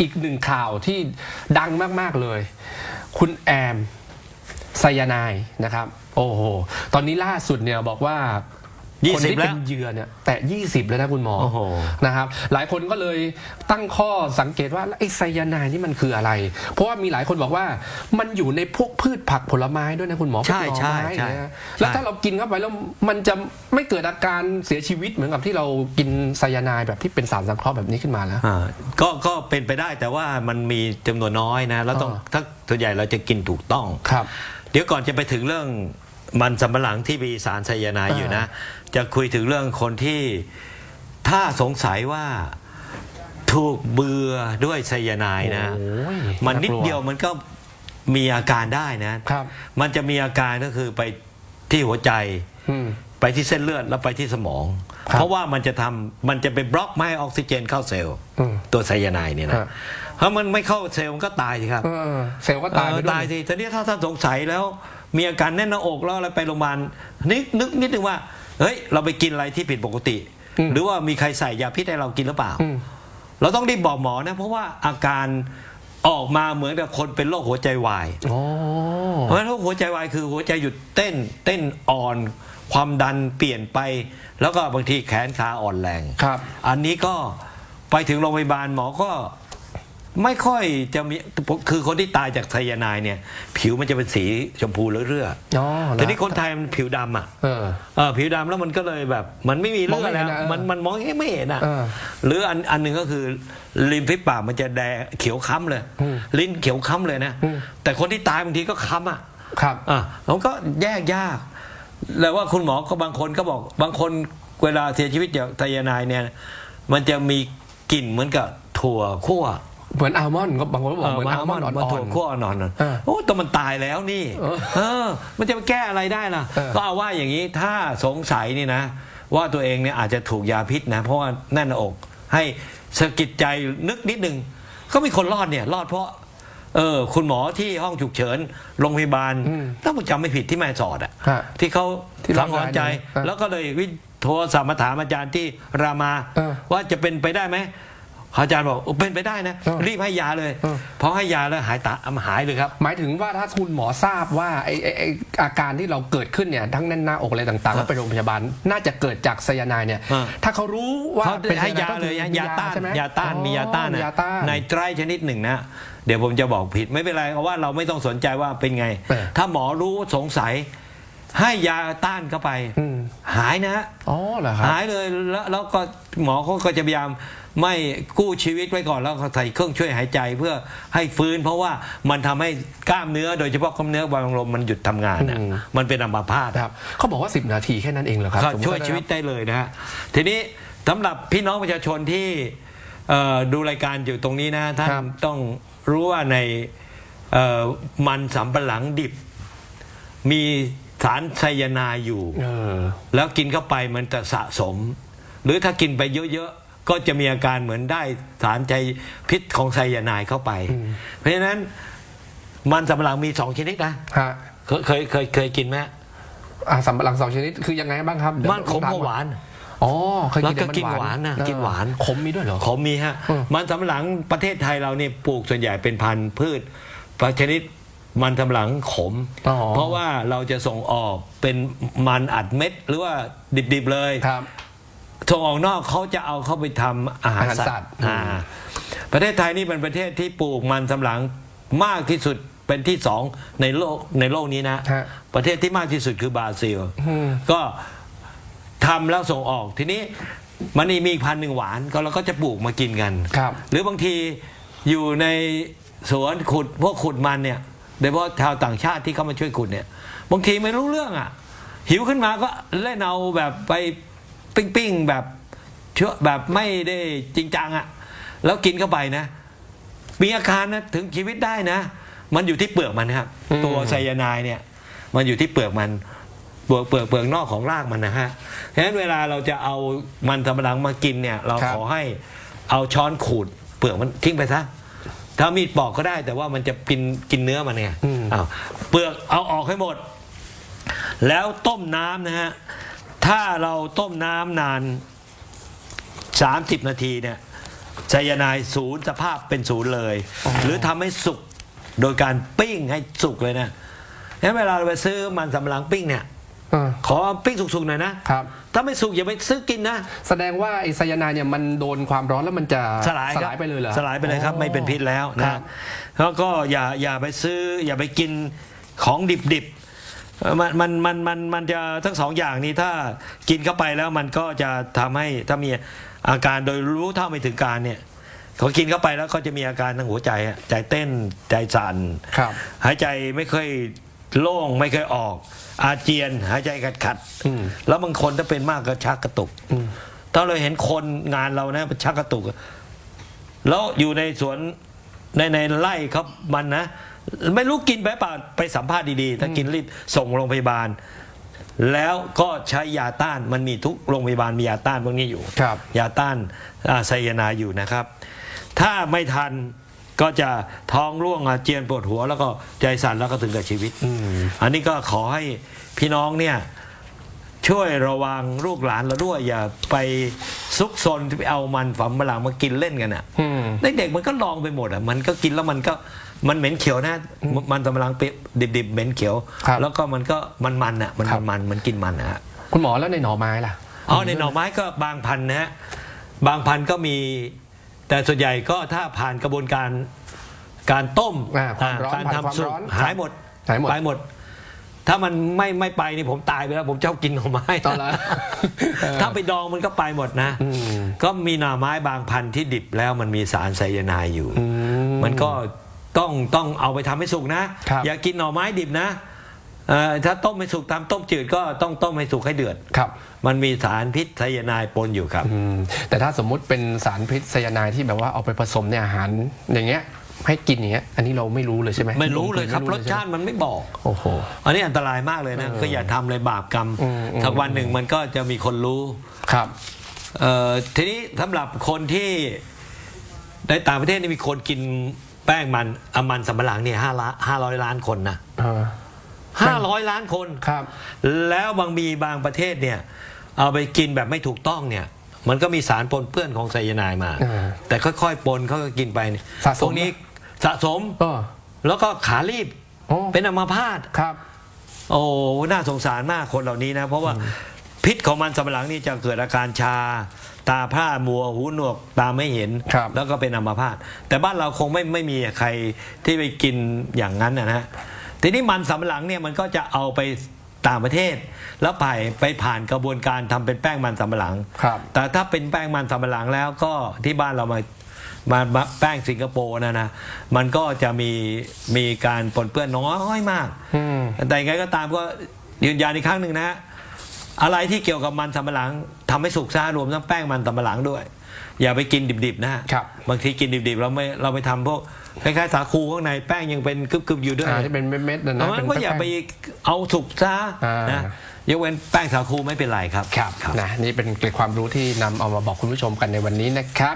อีกหนึ่งข่าวที่ดังมาก ๆ เลย คุณแอมไซยานายนะครับ โอ้โห ตอนนี้ล่าสุดเนี่ยบอกว่า คนสิบที่แล้เป็วนเหยื่อเนี่ยแต่ 20 แล้วนะคุณหมอโอ้โหนะครับหลายคนก็เลยตั้งข้อสังเกตว่าไอ้ไซยาไนายนี่มันคืออะไร เพราะว่ามีหลายคนบอกว่ามันอยู่ในพวกพืชผักผลไม้ด้วยนะคุณหมอใช่พวกหน่อใช่ไม้ใช่นะแล้วใช่ถ้าเรากินเข้าไปแล้วมันจะไม่เกิดอาการเสียชีวิตเหมือนกับที่เรากินไซยาไนายแบบที่เป็นสารสังเคราะห์แบบนี้ขึ้นมาแล้วอ่าก็ก็เป็นไปได้แต่ว่ามันมีจำนวนน้อยนะแล้วต้องอ่าถ้าส่วนใหญ่เราจะกินถูกต้องครับ เดี๋ยวก่อนจะไปถึงเรื่อง มันสำปะหลังที่มีสารไซยาไนด์อยู่นะ จะคุยถึงเรื่องคนที่ถ้าสงสัยว่าถูกเบื่อด้วยไซยาไนด์นะ โอ้ยมันนิดากลัเดียวมันก็มีอาการได้นะ ครับ มันจะมีอาการก็คือไปที่หัวใจ อืม ไปที่เส้นเลือดแล้วไปที่สมอง ครับเพราะว่ามันจะทำมันจะไปบล็อกไม่ให้ออกซิเจนเข้าเซลล์อืมตัวไซยาไนด์เนี่ยครันะบถ้ามันไม่เข้าเซลล์มันก็ตายสิครับเออเซลล์ก็ตายไปเออด้วยตายสิแต่เนี้ถ้าท่านสงสัยแล้ว มีอาการแน่นหน้าอกแล้วอะไรไปโรงพยาบาลนึกนึกนิดนึงว่าเฮ้ยเราไปกินอะไรที่ผิดปกติอืมหรือว่ามีใครใส่ยาพิษให้เรากินหรือเปล่าอืมเราต้องรีบบอกหมอนะเพราะว่าอาการออกมาเหมือนกับคนเป็นโรคหัวใจวายโอ้เพราะฉะนั้นโรคหัวใจวายคือหัวใจหยุดเต้นเต้นอ่อน ความดันเปลี่ยนไป แล้วก็บางทีแขนขาอ่อนแรงครับ อันนี้ก็ไปถึงโรงพยาบาลหมอก็ ไม่ค่อยจะมีคือคนที่ตายจากไซยาไนด์เนี่ย ผิวมันจะเป็นสีชมพูเรื่อยอ๋อๆเหรอแต่นี่คนไทยมันผิวดำอะ เออ เออผิวดำแล้วมันก็เลยแบบ มันไม่มีเลือดมองไม่เห็แล้นวนะเออมันมันมองไม่เห็นอะเออหรืออันอันหนึ่งก็คือริมฝีปากมันจะแดงเขียวค้ำเลย อืมลิ้นเขียวค้ำเลยนะ อืม แต่คนที่ตายบางทีก็ค้ำอะครับ อะมันก็แยกยาก แล้วว่าคุณหมอก็บางคนก็บอกบางคนเวลาเสียชีวิตจากไซยาไนด์เนี่ย มันจะมีกลิ่นเหมือนกับถั่วคั่ว เหมือนอัลมอนด์ก็บางคนก็บอกเหมือนอัลมอนด์อ่มาถั่วอนคั่วอ่อนๆเออโอ้แต่มันตายแล้วนี่เออเออมันจะไปแก้อะไรได้ล่ะเออก็เอาว่าอย่างนี้ถ้าสงสัยนี่นะ ว่าตัวเองเนี่ยอาจจะถูกยาพิษนะ เพราะว่าแน่นหน้าอกให้สะกิดใจนึกนิดนึงก็มีคนรอดเนี่ยรอดเพราะเออคุณหมอที่ห้องฉุกเฉินโรงพยาบาลอืมถ้าผมจำไม่ผิดที่แม่สอดอะฮะที่เขาที่สังหรณ์ใจโรงพยาบาลเนี่ยแล้วก็เลยวิโทรศัพท์มาถามอาจารย์ที่รามาเออว่าจะเป็นไปได้ไหม อาจารย์บอกเป็นไปได้นะ เออรีบให้ยาเลยเออ พอให้ยาแล้วหายตาหายเลยครับ หมายถึงว่าถ้าคุณหมอทราบว่าไอ้ไอ้ไอ้อาการที่เราเกิดขึ้นเนี่ยทั้งแน่นหน้าอกอะไรต่างๆแล้วไปโรงพยาบาล น่าจะเกิดจากไซยาไนด์เนี่ยอ่าถ้าเขารู้ว่าเขาเป็นให้ไซยาไนด์ก็เลยคือยาต้านใช่ไหมยาต้านมียาต้านอ๋อนะยาต้าน ในไตรชนิดหนึ่งนะ เดี๋ยวผมจะบอกผิดไม่เป็นไรเพราะว่าเราไม่ต้องสนใจว่าเป็นไง เออถ้าหมอรู้สงสัย ให้ยาต้านเข้าไป อืม หายนะอ๋อเหรอครับ หายเลยแล้วแล้วก็หมอเขาก็จะพยายามไม่กู้ชีวิตไว้ก่อนแล้วก็ใส่เครื่องช่วยหายใจเพื่อให้ฟื้น เพราะว่ามันทำให้กล้ามเนื้อโดยเฉพาะกล้ามเนื้อบางลมมันหยุดทำงานนะอืม มันเป็นอัมพาต ครับเขาบอกว่า 10 นาทีแค่นั้นเองเหรอครับก็สมมุติช่วยชีวิตได้เลยนะฮะทีนี้สำหรับพี่น้องประชาชนที่เอ่อดูรายการอยู่ตรงนี้นะท่านครับต้องรู้ว่าในเอ่อมันสำปะหลังดิบ มี สารไซยาไนด์อยู่ เออ แล้วกินเข้าไปมันจะสะสม หรือถ้ากินไปเยอะๆ ก็จะมีอาการเหมือนได้สารใจพิษของไซยาไนด์เข้าไปอืมเพราะฉะนั้นมันสำปะหลังมีสองชนิดนะฮะเคยเคยเคยเคยกินไหมอ่าสำปะหลังสองชนิดคือยังไงบ้างครับเดี๋ยวมันขมลองถกับหวาน อ๋อเคยแล้วกินก็กินหวานนะเออกินหวาน ขมมีด้วยเหรอ ขมมีฮะอืมมันสำปะหลังประเทศไทยเราเนี่ยปลูกส่วนใหญ่เป็นพันธุ์พืชชนิด มันสำปะหลังขม อ๋อเพราะว่าเราจะส่งออกเป็นมันอัดเม็ดหรือว่าดิบๆเลยครับ ส่งออกนอกเขาจะเอาเข้าไปทำอาหารอาหารสัสัตตว์ว์อ่าประเทศไทยนี่เป็นประเทศที่ปลูกมันสำปะหลังมากที่สุดเป็นที่สองในโลกในโลกนี้นะ ฮะ ประเทศที่มากที่สุดคือบราซิลอืมก็ทำแล้วส่งออกทีนี้มันนี่มีอีกพันธุ์หนึ่งหวานก็เราก็จะปลูกมากินกัน ครับ หรือบางทีอยู่ในสวนขุดพวกขุดมันเนี่ย โดยเฉพาะชาวต่างชาติที่เข้ามาช่วยขุดเนี่ยบางทีไม่รู้เรื่องอะ หิวขึ้นมาก็เล่นเอาแบบไปปิ้งๆแบบเชื่อแบบไม่ได้จริงจังอะแล้วกินเข้าไปนะ มีอาการนะถึงชีวิตได้นะ มันอยู่ที่เปลือกมันครับอืมตัวไซยาไนด์เนี่ย มันอยู่ที่เปลือกมันเปลือกเปลือกเปลือกนอกของรากมันนะฮะฉะนั้นเวลาเราจะเอามันสำปะหลังมากินเนี่ย เราครับ ขอให้เอาช้อนขูดเปลือกมันทิ้งไปซะ ถ้ามีดปอกก็ได้ แต่ว่ามันจะกินกินเนื้อมันไงอืมอ้าวเปลือกเอาออกให้หมด แล้วต้มน้ำนะฮะถ้าเราต้มน้ำนาน 30 นาทีเนี่ยไซยาไนด์ศูนย์สภาพเป็นศูนย์เลย หรือทำให้สุกโดยการปิ้งให้สุกเลยนะงั้นเวลาเราไปซื้อมันสำปะหลังปิ้งเนี่ยเออขอปิ้งสุกๆหน่อยนะครับ ถ้าไม่สุกอย่าไปซื้อกินนะ แสดงว่าไอไซยาไนด์เนี่ยมันโดนความร้อนแล้วมันจะสลายครับไปเลยเหรอสลายไปเลยครับอ๋อไม่เป็นพิษแล้วครันะบ แล้วก็อย่าอย่าไปซื้ออย่าไปกินของดิบๆเอ่อมันมันมันมันมันจะทั้งสองอย่างนี้ถ้ากินเข้าไปแล้วมันก็จะทำให้ถ้ามีอาการโดยรู้เท่าไม่ถึงการเนี่ยเขากินเข้าไปแล้วก็จะมีอาการทางหัวใจอะใจเต้นใจสั่น ครับ หายใจไม่เคย โล่งไม่เคยออก อาเจียนหายใจขัดขัดๆอืมแล้วบางคนถ้าเป็นมากก็ชักกระตุกอืมถ้าเราเห็นคนงานเรานะชักกระตุก แล้วอยู่ในสวนในในไร่ครับมันนะไม่รู้กินไปเปล่าไปสัมภาษณ์ดีๆ ถ้ากินรีบส่งโรงพยาบาล แล้วก็ใช้ยาต้านมันมีทุกโรงพยาบาลมียาต้านพวกนี้อยู่ครับยาต้านอ่าไซยาไนด์อยู่นะครับ ถ้าไม่ทัน ก็จะท้องร่วงอาเจียนปวดหัวแล้วก็ใจสั่นแล้วก็ถึงกับชีวิตอืมอันนี้ก็ขอให้พี่น้องเนี่ยช่วยระวังลูกหลานเราด้วย อย่าไปซุกซนที่ไปเอามันฝำมะหลังมากินเล่นกันอะอืมเด็กๆมันก็ลองไปหมดอะมันก็กินแล้วมันก็มันเหม็นเขียวนะ มันสำมะหลังเปรี้ยวดิบๆเหม็นเขียวครับแล้วก็มันก็มันๆอะมันครับมันมันกินมันอะคุณหมอแล้วในหน่อไม้ล่ะอ๋อในหน่อไม้ก็บางพันธุ์นะฮะบางพันธุ์ก็มี แต่ส่วนใหญ่ก็ถ้าผ่านกระบวนการการต้มอ่าความร้อนการผ่านความทำสุกร้อนหายหมดหายหมดไปหมด ถ้ามันไม่ไม่ไปนี่ผมตายไปแล้ว ผมชอบกินหน่อไม้ ตอนละ ถ้าไปดองมันก็ไปหมดนะอืมก็มีหน่อไม้บางพันธุ์ที่ดิบแล้วมันมีสารไซยาไนด์อยู่อืมมันก็ต้องต้องเอาไปทำให้สุกนะ ครับอย่ากินหน่อไม้ดิบนะเอ่อ ถ้าต้มไม่สุกตามต้มจืดก็ต้องต้มให้สุกให้เดือดครับ มันมีสารพิษไซยาไนด์ปนอยู่ครับอืมแต่ถ้าสมมุติเป็นสารพิษไซยาไนด์ที่แบบว่าเอาไปผสมในอาหารอย่างเงี้ยให้กินอย่างเงี้ยอันนี้เราไม่รู้เลยใช่ไหมไม่รู้เลยครับไม่รสชาติมันไม่บอกโอ้โหอันนี้อันตรายมากเลยนะคืออย่าทำเลยบาปกรรมอืมอืมถ้าวันหนึ่งมันก็จะมีคนรู้ครับเอ่อทีนี้สำหรับคนที่ในต่างประเทศนี่มีคนกินแป้งมันอามันสำปะหลังเนี่ยห้าล้านห้าร้อยล้านคนนะ เออห้าร้อยล้านคนครับ แล้วบางมีบางประเทศเนี่ยเอาไปกินแบบไม่ถูกต้องเนี่ย มันก็มีสารปนเปื้อนของไซยาไนด์มา อ่าแต่ค่อยๆ ปนเขาก็กินไปเนี่ยสะสม พวกนี้สะสมเออแล้วก็ขารีบโอ้เป็นอัมพาต ครับ โอ้ น่าสงสารมากคนเหล่านี้นะ เพราะว่าพิษของมันสำปะหลังนี่จะเกิดอาการชา ตาพร่ามัวหูหนวกตาไม่เห็น ครับ แล้วก็เป็นอัมพาตแต่บ้านเราคงไม่ไม่มีใครที่ไปกินอย่างนั้นนะฮะ ทีนี้มันสำปะหลังเนี่ยมันก็จะเอาไปต่างประเทศ แล้วไปไปผ่านกระบวนการทำเป็นแป้งมันสำปะหลัง ครับแต่ถ้าเป็นแป้งมันสำปะหลังแล้วก็ที่บ้านเรามามามาแป้งสิงคโปร์นะนะมันก็จะมีมีการปนเปื้อนน้อยมาก อืม แต่ยังไงก็ตามก็ยืนยันอีกครั้งหนึ่งนะฮะอะไรที่เกี่ยวกับมันสำปะหลังทำให้สุกซ่ารวมทั้งแป้งมันสำปะหลังด้วย อย่าไปกินดิบๆนะฮะครับบางทีกินดิบๆเราไม่เราไปทำพวกคล้ายๆสาคูข้างในแป้งยังเป็นกรึบๆอยู่ด้วย อ่าที่เป็นเม็ดๆนะเพนะราะฉะเป็นั้นนก็อย่าไปแป้ง เอาสุกซะอ่าน นะยกเว้นแป้งสาคูไม่เป็นไรครับครับนะนี่เป็นเกร็ดความรู้ที่นำเอามาบอกคุณผู้ชมกันในวันนี้นะครับ